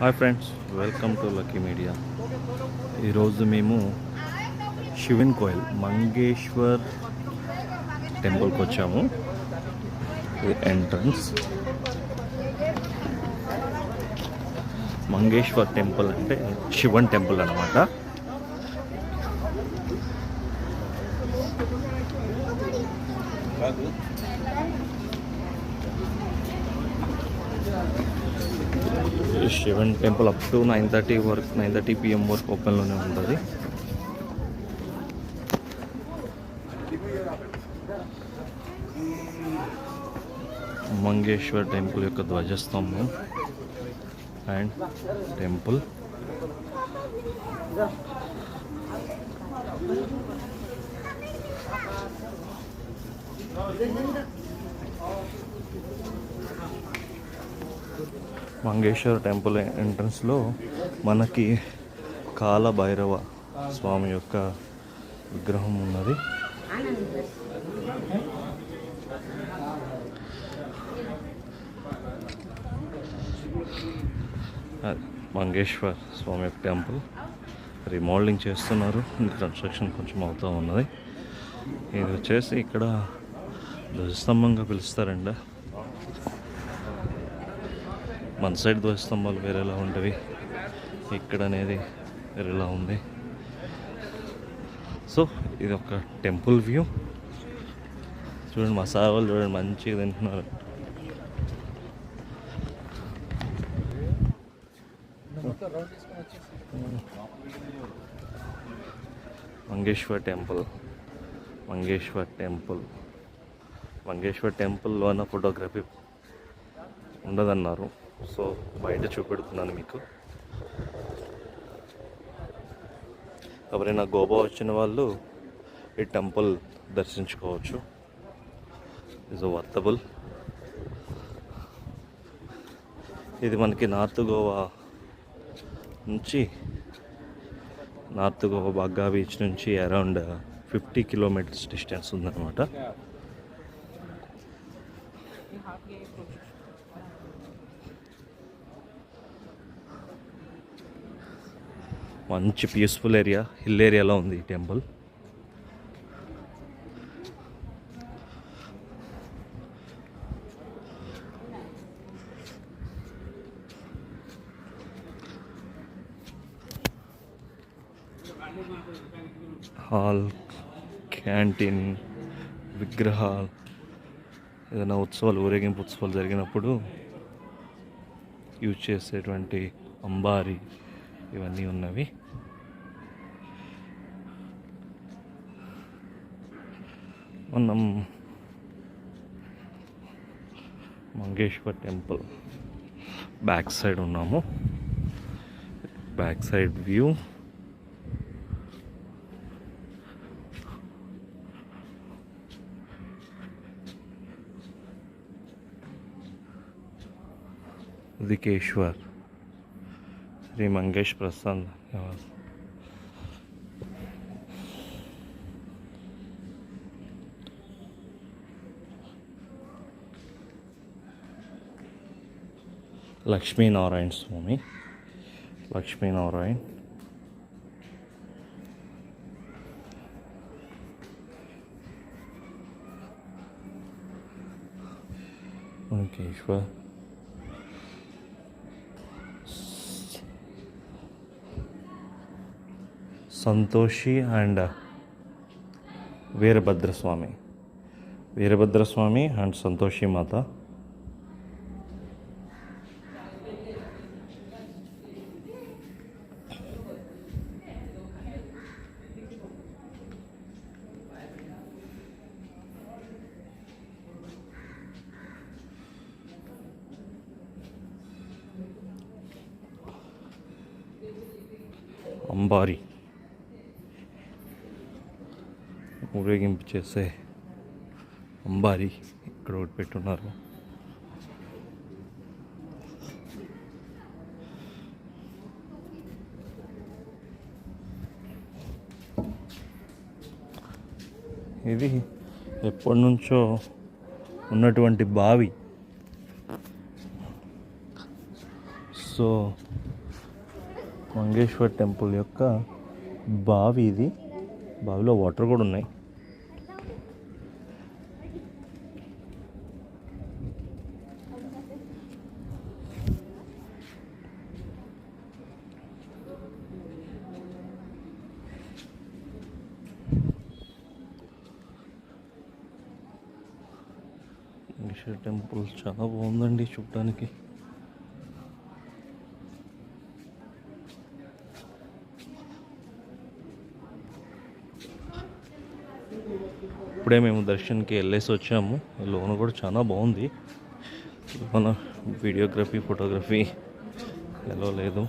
Hi friends welcome to lucky media. ఈరోజు మేము శివన్ కోయిల్ మంగేశ్వర్ టెంపుల్కి వచ్చాము. ఎంట్రన్స్. మంగేశ్వర్ టెంపుల్ అంటే శివన్ టెంపుల్ అనమాట Shivan temple up to nine thirty వరకు నైన్ థర్టీ పిఎం వరకు ఓపెన్లోనే ఉంటుంది. మంగేశ్వర్ టెంపుల్ యొక్క ధ్వజస్తంభం అండ్ టెంపుల్. మంగేశ్వర టెంపుల్ ఎంట్రన్స్లో మనకి కాలభైరవ స్వామి యొక్క విగ్రహం ఉన్నది. మంగేశ్వర్ స్వామి యొక్క టెంపుల్. రిమోల్డింగ్ చేస్తున్నారు. కన్స్ట్రక్షన్ కొంచెం అవుతూ ఉన్నది. ఇది వచ్చేసి ఇక్కడ ధ్వజస్తంభంగా పిలుస్తారండి మన సైడ్ ధ్వజస్తంభాలు వేరేలా ఉంటాయి ఇక్కడ అనేది వేరేలా ఉంది. సో ఇది ఒక టెంపుల్ వ్యూ. చూడండి మసాలాలు చూడండి మంచిగా తింటున్నారు. మంగేశ్వర్ టెంపుల్. మంగేశ్వర్ టెంపుల్. మంగేశ్వర్ టెంపుల్లోన ఫోటోగ్రఫీ ఉండదన్నారు. సో బయట చూపెడుతున్నాను మీకు. ఎవరైనా గోవా వచ్చిన వాళ్ళు ఈ టెంపుల్ దర్శించుకోవచ్చు. ఇస్ వర్తబుల్ ఇది మనకి నార్త్ గోవా నుంచి నార్త్ గోవా బాగా బీచ్ నుంచి అరౌండ్ ఫిఫ్టీ కిలోమీటర్స్ డిస్టెన్స్ ఉందన్నమాట. మంచి పీస్ఫుల్ ఏరియా హిల్ ఏరియాలో ఉంది ఈ టెంపుల్ హాల్ క్యాంటీన్ విగ్రహాలు ఏదైనా ఉత్సవాలు ఊరేగింపు ఉత్సవాలు జరిగినప్పుడు యూజ్ చేసేటువంటి అంబారి. ఇవన్నీ ఉన్నవి. మనం మంగేశ్వర్ టెంపుల్ బ్యాక్ సైడ్ ఉన్నాము. Back side view. దికేశ్వర్ Shri Mangesh Prasad Nivas Lakshminarayana Swamy Laxminarayan Santoshi and Veerabhadra Swami. Veerabhadra Swami and Santoshi Mata. अंबारी ఊరేగింపు చేసే అంబారి ఇక్కడ ఒకటి పెట్టున్నారు. ఇది ఎప్పటి నుంచో ఉన్నటువంటి బావి. సో మంగేశ్వర్ టెంపుల్ యొక్క బావి ఇది. బావిలో వాటర్ కూడా ఉన్నాయి. మంగేశ్వర్ టెంపుల్ చాలా బాగుందండి చూడటానికి ఇప్పుడే మేము దర్శన్కి వెళ్ళేసి వచ్చాము. లోన కూడా చాలా బాగుంది. మన వీడియోగ్రఫీ ఫోటోగ్రఫీ ఎలా లేదు.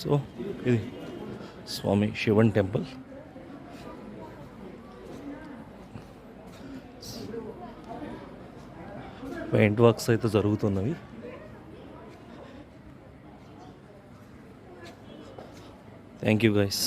సో ఇది Swami Shivan temple. Paint works అయితే జరుగుతున్నవి. Thank you guys